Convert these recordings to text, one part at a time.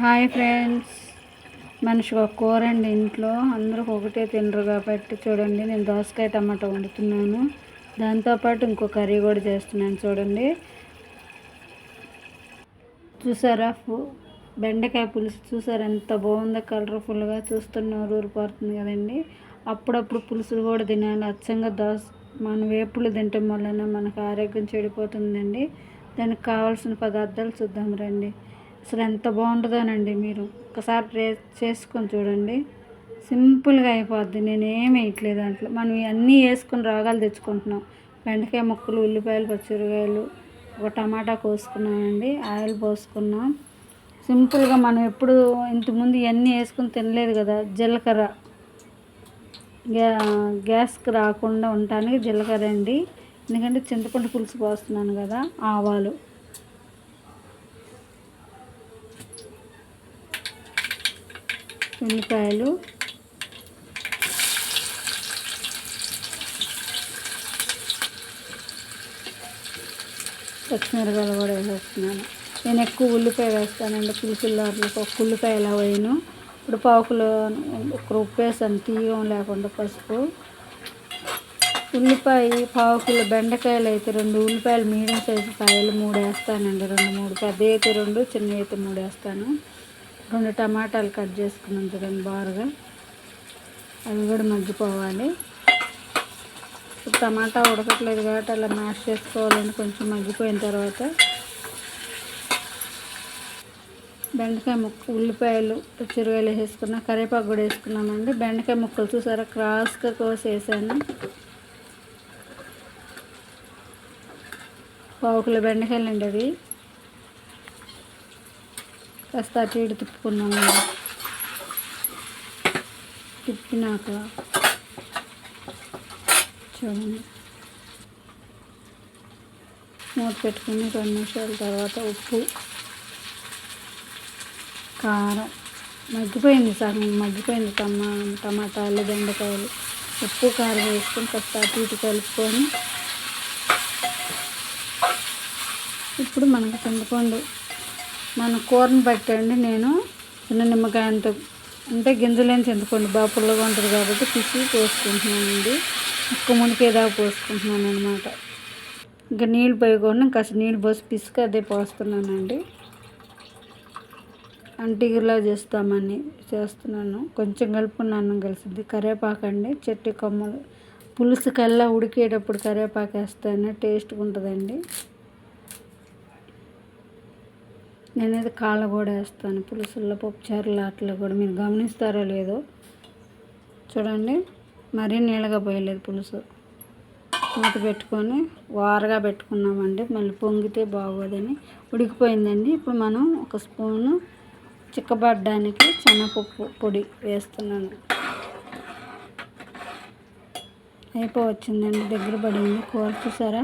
Hi friends. మనిషికి ఒక కూర అండి ఇంట్లో. అందరూ ఒకటే తినరు కాబట్టి చూడండి నేను దోసకాయ టమాటా వండుతున్నాను. దాంతోపాటు ఇంకో కర్రీ కూడా చేస్తున్నాను చూడండి. చూసారా? బెండకాయ పులుసు చూసారా? ఎంత బాగుందో కలర్ఫుల్గా చూస్తున్న ఊరిపోతుంది కదండి. అప్పుడప్పుడు పులుసులు కూడా తినాలి. అచ్చంగా దోస మన వేపులు తినటం వలన మనకు ఆరోగ్యం చెడిపోతుందండి. దానికి కావాల్సిన పదార్థాలు చూద్దాం రండి. అసలు ఎంత బాగుంటుందోనండి మీరు. ఒకసారి చేసుకొని చూడండి. సింపుల్గా అయిపోద్ది. నేను వేయట్లేదు దాంట్లో. మనం అన్నీ వేసుకొని రోగాలు తెచ్చుకుంటున్నాం. బెండకాయ ముక్కలు ఉల్లిపాయలు పచ్చిమిరకాయలు ఒక టమాటా కోసుకున్నామండి. ఆయిల్ పోసుకున్నాం. సింపుల్గా మనం ఎప్పుడు ఇంతకుముందు ఇవన్నీ వేసుకొని తినలేదు కదా. జీలకర్ర. గ్యా గ్యాస్కి రాకుండా ఉండటానికి జీలకర్ర అండి. ఎందుకంటే చింతపండు పులుసు పోస్తున్నాను కదా ఆవాలు. ఉల్లిపాయలు. పచ్చిమిరకాయలు కూడా వేసేస్తున్నాను. నేను ఎక్కువ ఉల్లిపాయ వేస్తానండి పులుసుల్లో ఒక ఉల్లిపాయ ఎలా వేయను? ఇప్పుడు పావుకులు ఒక ఉప్పు వేసాను తీయం లేకుండా పసుపు. ఉల్లిపాయ పావుకులు బెండకాయలు అయితే రెండు ఉల్లిపాయలు మీడియం సైజు కాయలు మూడు వేస్తానండి. రెండు మూడు పెద్ద అయితే రెండు చిన్న అయితే మూడు వేస్తాను. రెండు టమాటాలు కట్ చేసుకున్నాం చూడండి బారుగా అవి కూడా మగ్గిపోవాలి. టమాటా ఉడకట్లేదు కాబట్టి అలా మ్యాష్ చేసుకోవాలని కొంచెం మగ్గిపోయిన తర్వాత బెండకాయ ముక్క ఉల్లిపాయలు చిరుగాయలు వేసుకున్న కరివేపాకు కూడా వేసుకున్నామండి. బెండకాయ ముక్కలు చూసారా? క్రాస్గా కోసి వేసాను పావు కిలో బెండకాయలు అండి అవి. కాస్త అటు ఇటు తిప్పుకున్నాము తిప్పినాక చూడండి. మూత పెట్టుకుని రెండు నిమిషాల తర్వాత ఉప్పు కారం. మగ్గిపోయింది సగం మగ్గిపోయింది టమా టమాటాలు బెండకాయలు. ఉప్పు కారం వేసుకొని కాస్త అటు ఇటు కలుపుకొని ఇప్పుడు మనకు చింతపండు మన కూరని బట్టండి నేను చిన్న నిమ్మకాయ అంత అంటే గింజలేని చింతపండు బాగా పుల్లగా ఉంటుంది కాబట్టి పిసి పోసుకుంటున్నానండి. ముక్క మునికేదాకా పోసుకుంటున్నాను అనమాట ఇంకా నీళ్ళు పోయకుండా కాస్త నీళ్ళు పోసి పిసికి అదే పోస్తున్నానండి. అంటిగిలా చేస్తామని చేస్తున్నాను. కొంచెం కలుపుకున్నాను కలిసింది. కరివేపాకండి చెట్టు కొమ్మలు పులుసు కల్లా ఉడికేటప్పుడు కరివేపాకు వేస్తేనే టేస్ట్గా ఉంటుందండి. నేనైతే కాళ్ళ కూడా వేస్తాను. పులుసుల్లో పప్పుచారులు అట్లా కూడా మీరు గమనిస్తారో లేదో చూడండి. మరీ నీళ్ళగా పోయలేదు పులుసు. మూత పెట్టుకొని వారగా పెట్టుకున్నామండి. మళ్ళీ పొంగితే బాగోదని ఉడికిపోయిందండి. ఇప్పుడు మనం ఒక స్పూను చిక్కబడ్డానికి శనగపప్పు పొడి వేస్తున్నాను. అయిపోవచ్చిందండి. దగ్గర పడింది. కూర చూసారా?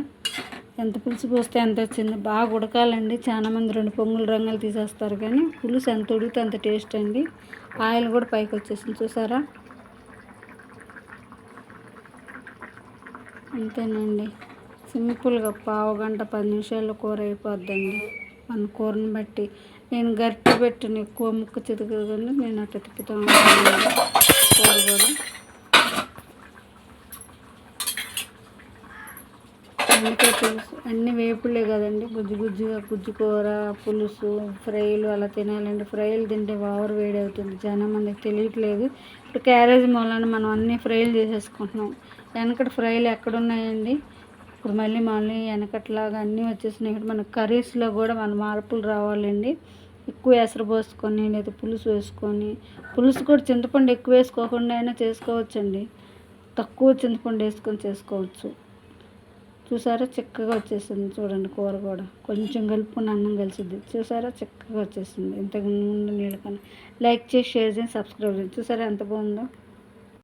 ఎంత పులుసు పోస్తే ఎంత వచ్చింది బాగా ఉడకాలండి. చాలామంది రెండు పొంగులు రంగులు తీసేస్తారు కానీ పులుసు ఎంత ఉడికితే అంత టేస్ట్ అండి. ఆయిల్ కూడా పైకి వచ్చేసింది చూసారా? అంతేనండి. సింపుల్గా పావు గంట పది నిమిషాల్లో కూర అయిపోద్దండి. మన కూరని బట్టి. నేను గట్టి పెట్టిన ఎక్కువ ముక్క చితకదు నేను అట్లా తిప్పుతాను కూర కూడా. అందుకే పులుసు అన్ని వేపులే కదండి. గుజ్జు గుజ్జుగా గుజ్జు కూర పులుసు ఫ్రైలు అలా తినాలండి ఫ్రైలు తింటే ఓవర్ వేడి అవుతుంది చాలా మందికి తెలియట్లేదు. ఇప్పుడు క్యారేజ్ మూలన మనం అన్ని ఫ్రైలు చేసేసుకుంటున్నాం. వెనకటి ఫ్రైలు ఎక్కడున్నాయండి? ఇప్పుడు మళ్ళీ మళ్ళీ వెనకట్లాగా అన్నీ వచ్చేసినాయి ఇక్కడ మన కర్రీస్లో కూడా మన మార్పులు రావాలండి. ఎక్కువ ఎసరు పోసుకొని లేదా పులుసు వేసుకొని పులుసు కూడా చింతపండు ఎక్కువ వేసుకోకుండా అయినా చేసుకోవచ్చండి. తక్కువ చింతపండు వేసుకొని చేసుకోవచ్చు. చూసారా? చిక్కగా వచ్చేసింది చూడండి కూర కూడా. కొంచెం కలుపుకుని అన్నం కలిసిద్ది. చూసారా? చిక్కగా వచ్చేసింది. ఇంతకు ముందు నీళ్ళ కన్నా లైక్ చేసి షేర్ చేసి సబ్స్క్రైబ్ చేయండి. చూసారా ఎంత బాగుందో?